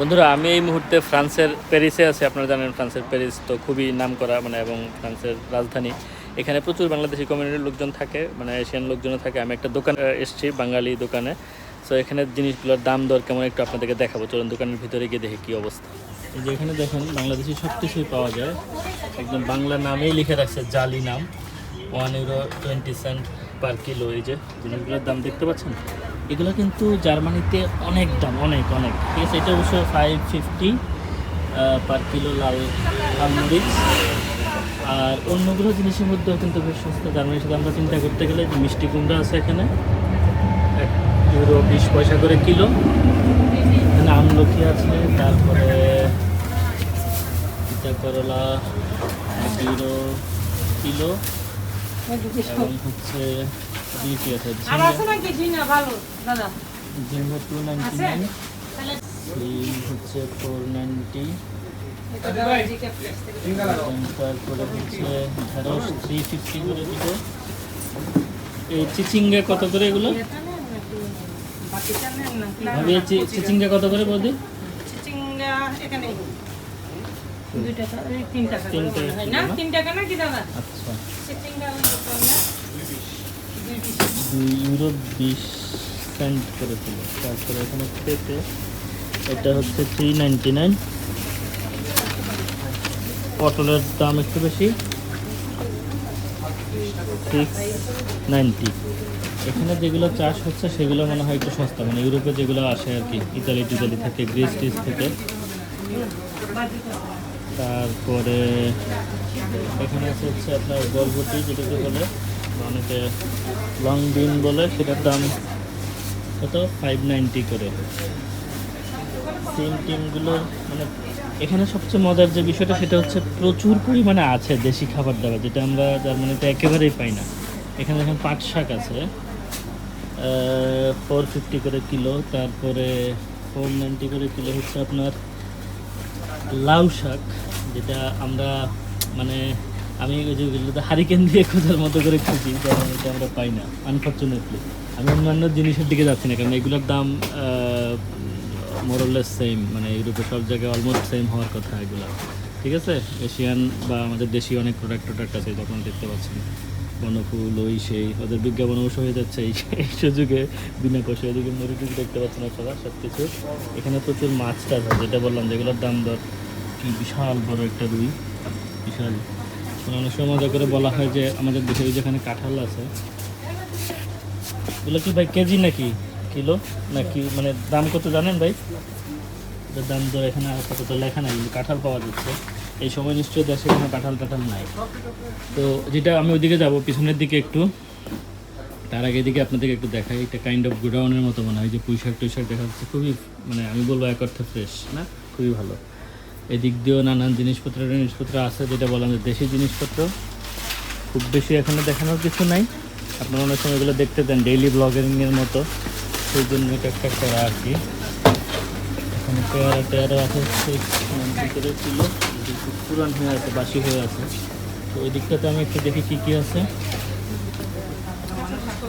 বন্ধুরা, আমি এই মুহূর্তে ফ্রান্সের প্যারিসে আছি। আপনারা জানেন ফ্রান্সের প্যারিস তো খুবই নাম করা মানে এবং ফ্রান্সের রাজধানী। এখানে প্রচুর বাংলাদেশি কমিউনিটির লোকজন থাকে মানে এশিয়ান লোকজনও থাকে। আমি একটা দোকান এসেছি বাঙালি দোকানে। সো এখানে জিনিসগুলোর দাম দর কেমন একটু আপনাদেরকে দেখাবো। চলুন দোকানের ভিতরে গিয়ে দেখি কী অবস্থা। এই যে এখানে দেখেন, বাংলাদেশি সব কিছুই পাওয়া যায়। একদম বাংলা নামেই লিখে রাখছে, জালি নাম। One euro twenty cent per kilo এই যে জিনিসগুলোর দাম দেখতে পাচ্ছেন? এগুলো কিন্তু জার্মানিতে অনেক দাম, অনেক অনেক। ঠিক আছে, এটা অবশ্য ফাইভ ফিফটি পার কিলো লাল লাল মরিচ। আর অন্যগুলো জিনিসের মধ্যেও কিন্তু বেশ সস্তা জার্মানির সাথে আমরা চিন্তা করতে গেলে যে মিষ্টি কুমড়া আছে এখানে, এক ইউরো বিশ পয়সা করে কিলো। এখানে আমলকি আছে, তারপরে করলা, এক ইউরো কিলো। হচ্ছে বিউটি আছে আর আছে নাকি ঝিঙ্গা ভালো দাদা। ঝিঙ্গা টু নাইনটি নাইন তাহলে হচ্ছে ফোর নাইনটি এটা দাদা জিকে প্লেস থেকে। তারপরে হচ্ছে ঢেঁড়স থ্রি ফিফটি করে দিব। এই চিচিঙ্গা কত করে এগুলো? এই চিচিঙ্গা কত করে বৌদি চিচিঙ্গা এখানে ইউরো বিশ সেন্ট করে ছিল তারপরে এখানে পেঁপে এটা হচ্ছে থ্রি নাইনটি নাইন পটলের দাম একটু বেশি। সিক্স নাইনটি এখানে যেগুলো চাষ হচ্ছে সেগুলো মনে হয় একটু সস্তা। মানে ইউরোপে যেগুলো আসে আর কি ইতালি টিতালি থেকে গ্রিস টিস থেকে। তারপরে এখানে আছে হচ্ছে আপনার বরবটি, যেটাকে বলে অনেকে লং বিন বলে, সেটার দাম কত? ফাইভ নাইনটি করে। সিম টিমগুলো মানে এখানে সবচেয়ে মজার যে বিষয়টা, সেটা হচ্ছে প্রচুর পরিমাণে আছে দেশি খাবার দাবার, যেটা আমরা জার্মানিতে একেবারেই পাই না। এখানে দেখেন পাট শাক আছে ফোর ফিফটি করে কিলো, তারপরে ফোর নাইনটি করে কিলো হচ্ছে আপনার লাউ শাক। যেটা আমরা মানে আমি হারিকেন দিয়ে খোঁজার মতো করে খুঁজি কারণ এটা আমরা পাই না আনফর্চুনেটলি আমি অন্যান্য জিনিসের দিকে যাচ্ছি না, কারণ এগুলোর দাম মোরলেস সেম মানে ইউরোপে সব জায়গায় অলমোস্ট সেম হওয়ার কথা এগুলো। ঠিক আছে? এশিয়ান বা আমাদের দেশি অনেক প্রোডাক্ট টোডাক্ট আছে, যখন দেখতে পাচ্ছেন, বনফুল, ওই সেই, ওদের বিজ্ঞাপন অবশ্য হয়ে যাচ্ছে, এই সুযোগে, বিনা পয়সা এদিকে মুরগি দেখতে পাচ্ছেন আপনারা সব কিছু এখানে প্রচুর মাছ টাছ যেটা বললাম যেগুলোর দাম দর কি বিশাল বড় একটা রুই, বিশাল। মানে অনেক সময় মজা করে বলা হয় যে আমাদের দেশে যেখানে কাঁঠাল আছে, এগুলো কি ভাই কেজি নাকি? কিলো? নাকি মানে দাম কত জানেন ভাই? দাম দর এখানে আপাতত লেখা নাই কাঁঠাল পাওয়া যাচ্ছে। এই সময় নিশ্চয়ই দেশে কোনো কাঁঠাল টাঠাল নাই। তো যেটা আমি ওইদিকে যাব, পিছনের দিকে একটু। তার আগে দিকে আপনাদেরকে একটু দেখাই, এটা কাইন্ড অফ গোডাউনের মতো মনে হয় যে পুঁইশাক টুইশাক দেখা যাচ্ছে, খুবই মানে আমি বলব এক অর্থে ফ্রেশ না? খুবই ভালো। এদিক দিয়েও নানান জিনিসপত্র জিনিসপত্র আছে, যেটা বললাম যে দেশি জিনিসপত্র। খুব বেশি এখানে দেখানোর কিছু নাই। আপনারা অনেক সময় এগুলো দেখতে দেন ডেইলি ব্লগিংয়ের মতো। সেই জন্য এটা একটা করা আর কি। এখানে পেয়ারা টেয়ারা আছে ভিতরে ছিল? পুরান হয়ে আছে, বাসি হয়ে আছে। তো ওই দিকটাতে আমি একটু দেখি কী কী আছে।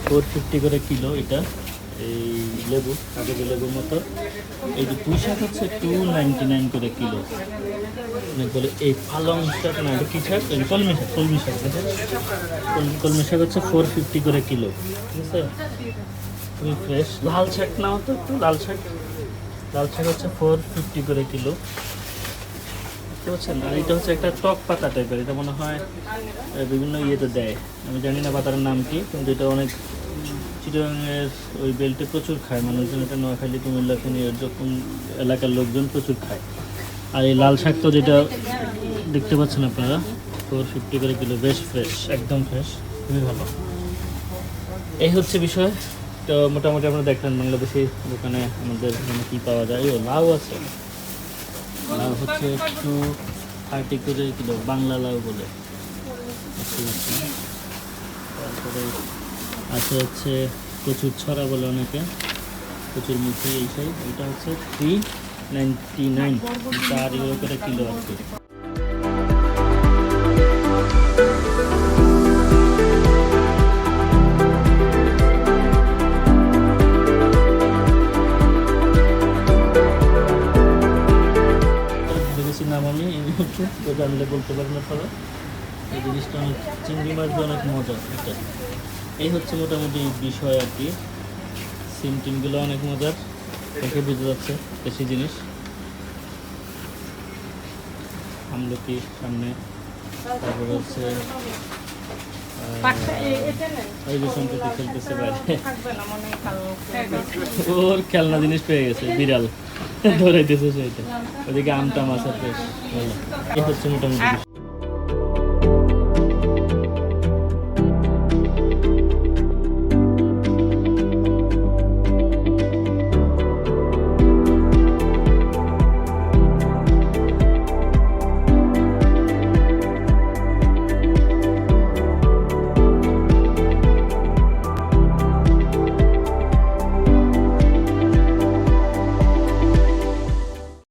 ফোর ফিফটি করে কিলো এটা, এই লেবু কাগজে লেবুর মতো। এই পুঁই শাক হচ্ছে টু নাইনটি নাইন করে কিলো। বলে এই পালং শাক না কি শাক? কলমি শাক কলমি শাক কলমি শাক হচ্ছে ফোর ফিফটি করে কিলো। ঠিক আছে? ফ্রেশ লাল শাক নাও তো একটু, লাল শাক। লাল শাক হচ্ছে ফোর ফিফটি করে কিলো। বুঝতে পারছেন? আর এটা হচ্ছে একটা টক পাতা টাইপের এটা মনে হয় বিভিন্ন ইয়েতে দেয়। আমি জানি না পাতার নাম কি, কিন্তু এটা অনেক চিটাগাংয়ের ওই বেল্টে প্রচুর খায়, মানুষজন এটা নোয়াখালী, কুমিল্লা ফেনী এরকম এলাকার লোকজন প্রচুর খায়। আর এই লাল শাক তো যেটা দেখতে পাচ্ছেন আপনারা, ফোর ফিফটি করে কিলো, বেশ ফ্রেশ একদম ফ্রেশ খুবই ভালো। এই হচ্ছে বিষয়, তো মোটামুটি আপনারা দেখলেন বাংলাদেশি দোকানে আমাদের এখানে কী পাওয়া যায়। ও, লাউ আছে। লাউ হচ্ছে একটু থার্টি করে কিলো, বাংলা লাউ বলে। তারপরে আছে হচ্ছে প্রচুর ছড়া বলে অনেকে। প্রচুর মুখে এই সেই এটা হচ্ছে থ্রি নাইনটি নাইন চার ইউরো করে কিলো আর কি জানলে বলতে পারেন আপনারা এই জিনিসটা অনেক চিংড়ি মাছ অনেক মজা এটা। এই হচ্ছে মোটামুটি বিষয় আর কি। সিম টিমগুলো অনেক মজার দেখে বুঝে যাচ্ছে বেশি জিনিস। আমলকি সামনে তারপরে হচ্ছে। ওই যে সম্প্রতি খেলতেছে বাইরে। ওর খেলনা জিনিস পেয়ে গেছে বিড়াল। ওদিকে আমটা মাছ আছে এই হচ্ছে মোটামুটি।